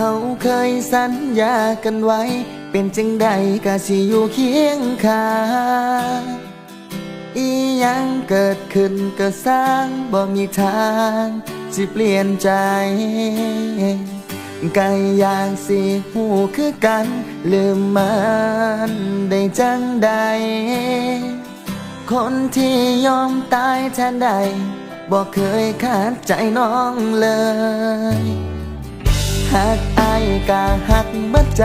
เราเคยสัญญากันไว้ เป็นจังใดก็สิอยู่เคียงข้างอีหยังเกิดขึ้นก็สร้างบ่มีทางสิเปลี่ยนใจก็อยากสิหูคือกัน ลืมมันได้จังใด คนที่ยอมตายแทนใดบอกเคยขาดใจน้องเลย หักอายกะหักบัดใจ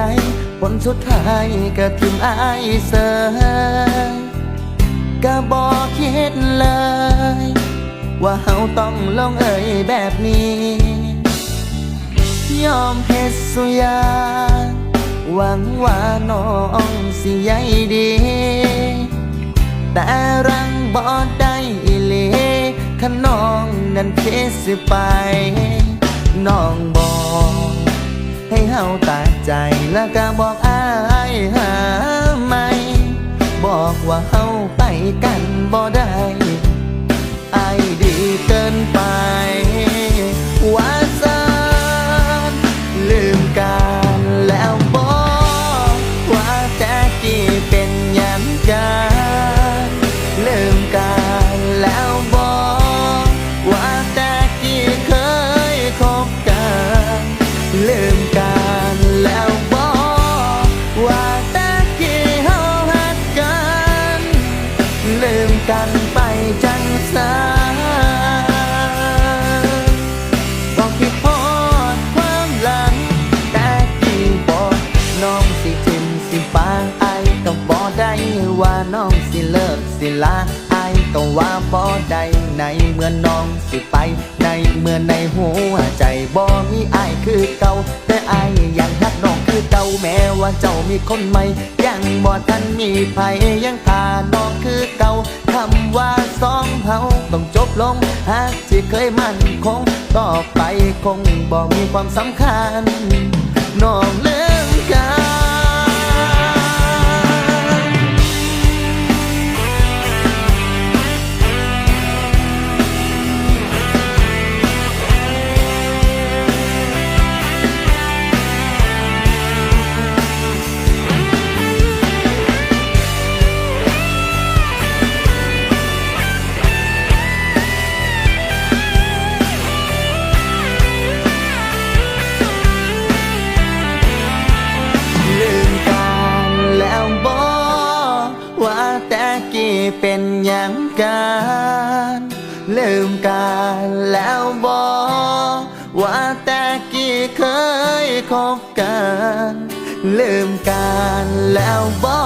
ผลสุดท้ายก็ทิมอายเสยก็บอกคิดเลย ว่าเฮาต้องลงเอ่ยแบบนี้ ยอมเฮ็ดสุยา หวังว่าน้องสิใยดี แต่รังบอดได้อีหลีขน้องนั้นเพสิไป น้องบอก เฮาตัดใจแล้วก็บอกอายหา ได้ว่าน้องสิเลิกสิลาไอายก็ว่าบ่ได้ในเมื่อน้องสิไป ในเมื่อในหัวใจบ่มีไอายคือเก่า แต่ไอายยังฮักน้องคือเก่าแม้ว่าเจ้ามีคนใหม่ ยังบ่ทันมีไผยังพาน้องคือเก่าคำว่าสองเฮาต้องจบลงหากที่เคยมั่นคงต่อไปคงบ่มีความสำคัญน้องเลืมกัน งกันลืมกันแล้วบอกว่าแต่กี่เคยคบกัน ลืมกันแล้วบอ